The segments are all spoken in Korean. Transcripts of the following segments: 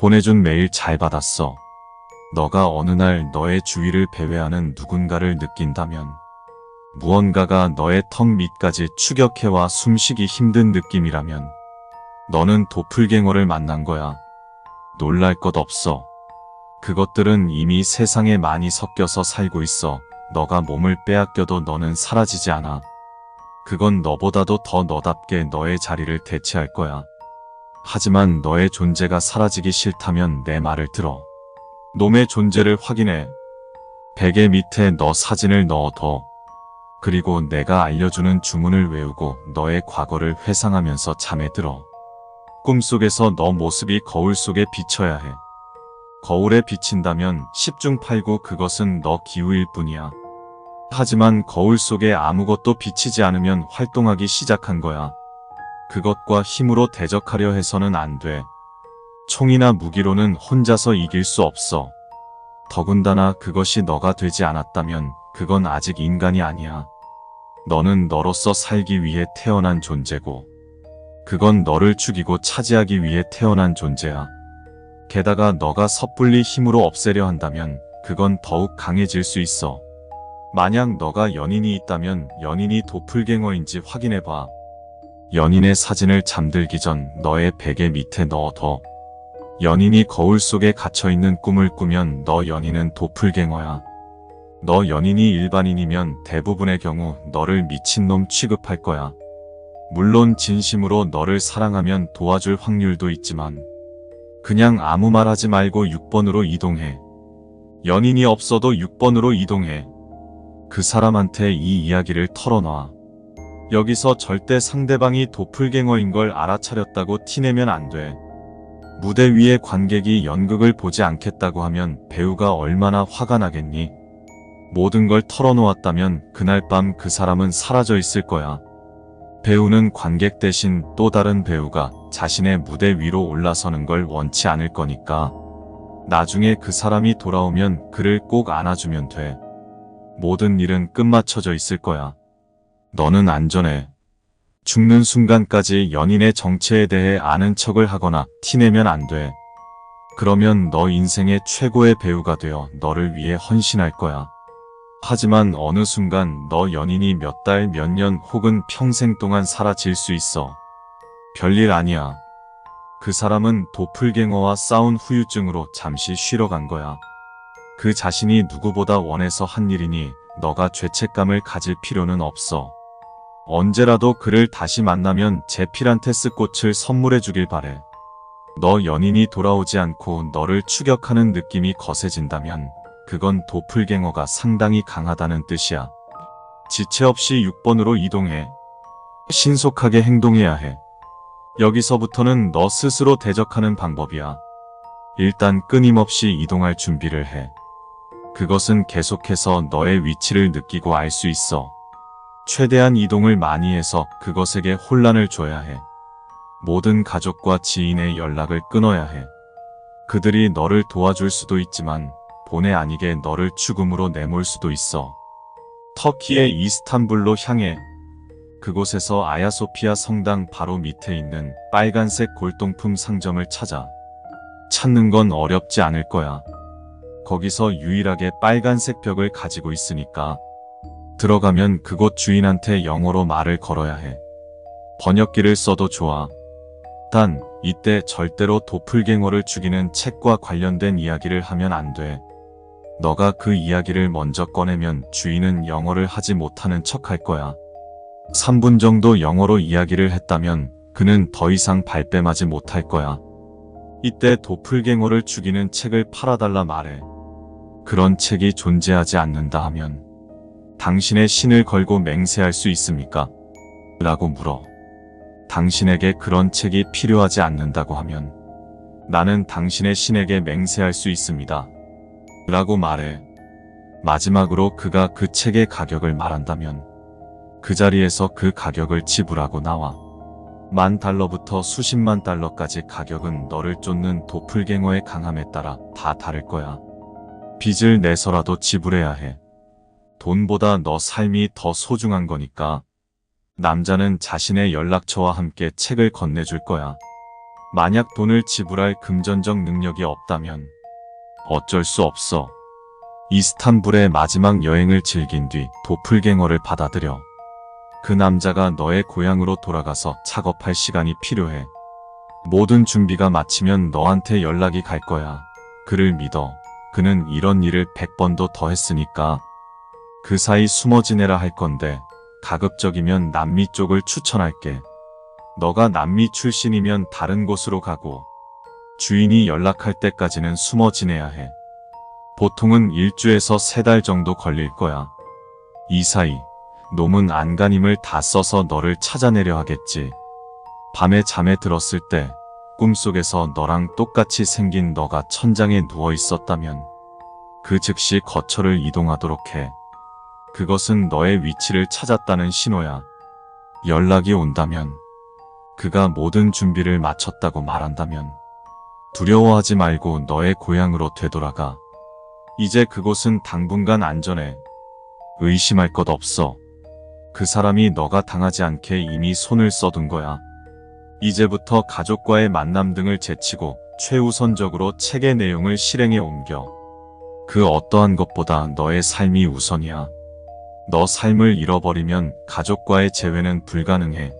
보내준 메일 잘 받았어. 너가 어느 날 너의 주위를 배회하는 누군가를 느낀다면 무언가가 너의 턱 밑까지 추격해와 숨쉬기 힘든 느낌이라면 너는 도플갱어를 만난 거야. 놀랄 것 없어. 그것들은 이미 세상에 많이 섞여서 살고 있어. 너가 몸을 빼앗겨도 너는 사라지지 않아. 그건 너보다도 더 너답게 너의 자리를 대체할 거야. 하지만 너의 존재가 사라지기 싫다면 내 말을 들어. 놈의 존재를 확인해. 베개 밑에 너 사진을 넣어둬. 그리고 내가 알려주는 주문을 외우고 너의 과거를 회상하면서 잠에 들어. 꿈속에서 너 모습이 거울 속에 비쳐야 해. 거울에 비친다면 10중 8구 그것은 너 기우일 뿐이야. 하지만 거울 속에 아무것도 비치지 않으면 활동하기 시작한 거야. 그것과 힘으로 대적하려 해서는 안 돼. 총이나 무기로는 혼자서 이길 수 없어. 더군다나 그것이 너가 되지 않았다면 그건 아직 인간이 아니야. 너는 너로서 살기 위해 태어난 존재고, 그건 너를 죽이고 차지하기 위해 태어난 존재야. 게다가 너가 섣불리 힘으로 없애려 한다면 그건 더욱 강해질 수 있어. 만약 너가 연인이 있다면 연인이 도플갱어인지 확인해봐. 연인의 사진을 잠들기 전 너의 베개 밑에 넣어둬. 연인이 거울 속에 갇혀있는 꿈을 꾸면 너 연인은 도플갱어야. 너 연인이 일반인이면 대부분의 경우 너를 미친놈 취급할 거야. 물론 진심으로 너를 사랑하면 도와줄 확률도 있지만 그냥 아무 말 하지 말고 6번으로 이동해. 연인이 없어도 6번으로 이동해. 그 사람한테 이 이야기를 털어놔. 여기서 절대 상대방이 도플갱어인 걸 알아차렸다고 티내면 안 돼. 무대 위의 관객이 연극을 보지 않겠다고 하면 배우가 얼마나 화가 나겠니? 모든 걸 털어놓았다면 그날 밤 그 사람은 사라져 있을 거야. 배우는 관객 대신 또 다른 배우가 자신의 무대 위로 올라서는 걸 원치 않을 거니까. 나중에 그 사람이 돌아오면 그를 꼭 안아주면 돼. 모든 일은 끝마쳐져 있을 거야. 너는 안전해. 죽는 순간까지 연인의 정체에 대해 아는 척을 하거나 티내면 안 돼. 그러면 너 인생의 최고의 배우가 되어 너를 위해 헌신할 거야. 하지만 어느 순간 너 연인이 몇 달, 몇 년 혹은 평생 동안 사라질 수 있어. 별일 아니야. 그 사람은 도플갱어와 싸운 후유증으로 잠시 쉬러 간 거야. 그 자신이 누구보다 원해서 한 일이니 너가 죄책감을 가질 필요는 없어. 언제라도 그를 다시 만나면 제 피란테스 꽃을 선물해 주길 바래. 너 연인이 돌아오지 않고 너를 추격하는 느낌이 거세진다면 그건 도플갱어가 상당히 강하다는 뜻이야. 지체 없이 6번으로 이동해. 신속하게 행동해야 해. 여기서부터는 너 스스로 대적하는 방법이야. 일단 끊임없이 이동할 준비를 해. 그것은 계속해서 너의 위치를 느끼고 알 수 있어. 최대한 이동을 많이 해서 그것에게 혼란을 줘야 해. 모든 가족과 지인의 연락을 끊어야 해. 그들이 너를 도와줄 수도 있지만 본의 아니게 너를 죽음으로 내몰 수도 있어. 터키의 이스탄불로 향해 그곳에서 아야소피아 성당 바로 밑에 있는 빨간색 골동품 상점을 찾아. 찾는 건 어렵지 않을 거야. 거기서 유일하게 빨간색 벽을 가지고 있으니까 들어가면 그곳 주인한테 영어로 말을 걸어야 해. 번역기를 써도 좋아. 단, 이때 절대로 도플갱어를 죽이는 책과 관련된 이야기를 하면 안 돼. 너가 그 이야기를 먼저 꺼내면 주인은 영어를 하지 못하는 척 할 거야. 3분 정도 영어로 이야기를 했다면 그는 더 이상 발뺌하지 못할 거야. 이때 도플갱어를 죽이는 책을 팔아달라 말해. 그런 책이 존재하지 않는다 하면 당신의 신을 걸고 맹세할 수 있습니까? 라고 물어. 당신에게 그런 책이 필요하지 않는다고 하면 나는 당신의 신에게 맹세할 수 있습니다. 라고 말해. 마지막으로 그가 그 책의 가격을 말한다면 그 자리에서 그 가격을 지불하고 나와. 만 달러부터 수십만 달러까지 가격은 너를 쫓는 도플갱어의 강함에 따라 다 다를 거야. 빚을 내서라도 지불해야 해. 돈보다 너 삶이 더 소중한 거니까. 남자는 자신의 연락처와 함께 책을 건네줄 거야. 만약 돈을 지불할 금전적 능력이 없다면 어쩔 수 없어. 이스탄불의 마지막 여행을 즐긴 뒤 도플갱어를 받아들여. 그 남자가 너의 고향으로 돌아가서 작업할 시간이 필요해. 모든 준비가 마치면 너한테 연락이 갈 거야. 그를 믿어. 그는 이런 일을 100번도 더 했으니까. 그 사이 숨어 지내라 할 건데, 가급적이면 남미 쪽을 추천할게. 너가 남미 출신이면 다른 곳으로 가고, 주인이 연락할 때까지는 숨어 지내야 해. 보통은 일주에서 세 달 정도 걸릴 거야. 이 사이, 놈은 안간힘을 다 써서 너를 찾아내려 하겠지. 밤에 잠에 들었을 때, 꿈속에서 너랑 똑같이 생긴 너가 천장에 누워 있었다면, 그 즉시 거처를 이동하도록 해. 그것은 너의 위치를 찾았다는 신호야. 연락이 온다면, 그가 모든 준비를 마쳤다고 말한다면, 두려워하지 말고 너의 고향으로 되돌아가. 이제 그곳은 당분간 안전해. 의심할 것 없어. 그 사람이 너가 당하지 않게 이미 손을 써둔 거야. 이제부터 가족과의 만남 등을 제치고 최우선적으로 책의 내용을 실행에 옮겨. 그 어떠한 것보다 너의 삶이 우선이야. 너 삶을 잃어버리면 가족과의 재회는 불가능해.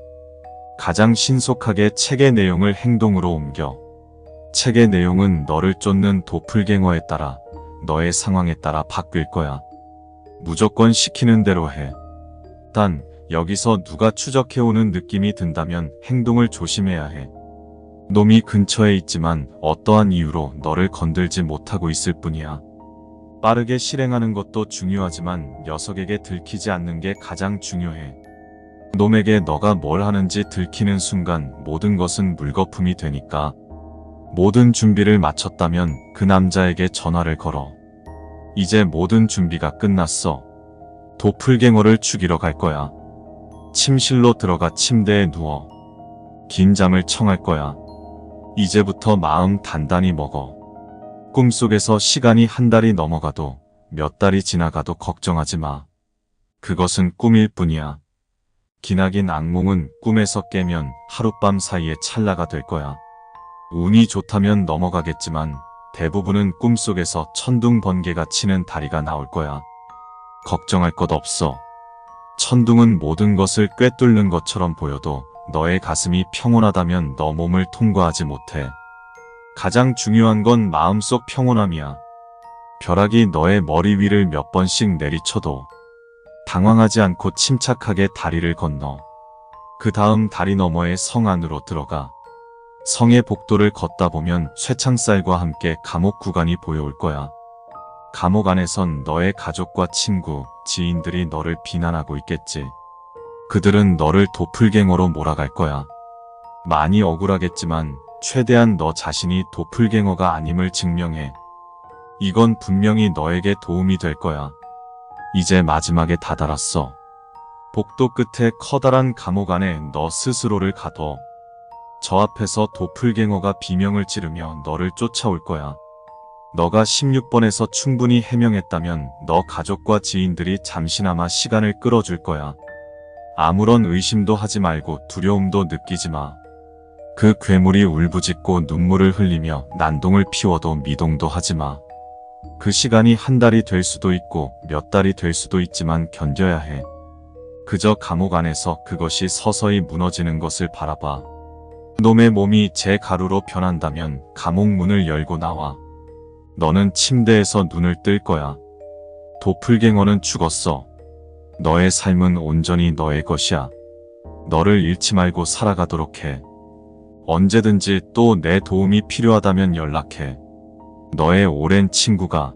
가장 신속하게 책의 내용을 행동으로 옮겨. 책의 내용은 너를 쫓는 도플갱어에 따라 너의 상황에 따라 바뀔 거야. 무조건 시키는 대로 해. 단, 여기서 누가 추적해오는 느낌이 든다면 행동을 조심해야 해. 놈이 근처에 있지만 어떠한 이유로 너를 건들지 못하고 있을 뿐이야. 빠르게 실행하는 것도 중요하지만 녀석에게 들키지 않는 게 가장 중요해. 놈에게 너가 뭘 하는지 들키는 순간 모든 것은 물거품이 되니까 모든 준비를 마쳤다면 그 남자에게 전화를 걸어. 이제 모든 준비가 끝났어. 도플갱어를 죽이러 갈 거야. 침실로 들어가 침대에 누워. 긴 잠을 청할 거야. 이제부터 마음 단단히 먹어. 꿈속에서 시간이 한 달이 넘어가도 몇 달이 지나가도 걱정하지 마. 그것은 꿈일 뿐이야. 기나긴 악몽은 꿈에서 깨면 하룻밤 사이에 찰나가 될 거야. 운이 좋다면 넘어가겠지만 대부분은 꿈속에서 천둥 번개가 치는 다리가 나올 거야. 걱정할 것 없어. 천둥은 모든 것을 꿰뚫는 것처럼 보여도 너의 가슴이 평온하다면 너 몸을 통과하지 못해. 가장 중요한 건 마음속 평온함이야. 벼락이 너의 머리 위를 몇 번씩 내리쳐도 당황하지 않고 침착하게 다리를 건너. 그 다음 다리 너머의 성 안으로 들어가. 성의 복도를 걷다 보면 쇠창살과 함께 감옥 구간이 보여올 거야. 감옥 안에선 너의 가족과 친구, 지인들이 너를 비난하고 있겠지. 그들은 너를 도플갱어로 몰아갈 거야. 많이 억울하겠지만 최대한 너 자신이 도플갱어가 아님을 증명해. 이건 분명히 너에게 도움이 될 거야. 이제 마지막에 다다랐어. 복도 끝에 커다란 감옥 안에 너 스스로를 가둬. 저 앞에서 도플갱어가 비명을 지르며 너를 쫓아올 거야. 너가 16번에서 충분히 해명했다면 너 가족과 지인들이 잠시나마 시간을 끌어줄 거야. 아무런 의심도 하지 말고 두려움도 느끼지 마. 그 괴물이 울부짖고 눈물을 흘리며 난동을 피워도 미동도 하지 마. 그 시간이 한 달이 될 수도 있고 몇 달이 될 수도 있지만 견뎌야 해. 그저 감옥 안에서 그것이 서서히 무너지는 것을 바라봐. 놈의 몸이 제 가루로 변한다면 감옥 문을 열고 나와. 너는 침대에서 눈을 뜰 거야. 도플갱어는 죽었어. 너의 삶은 온전히 너의 것이야. 너를 잃지 말고 살아가도록 해. 언제든지 또 내 도움이 필요하다면 연락해. 너의 오랜 친구가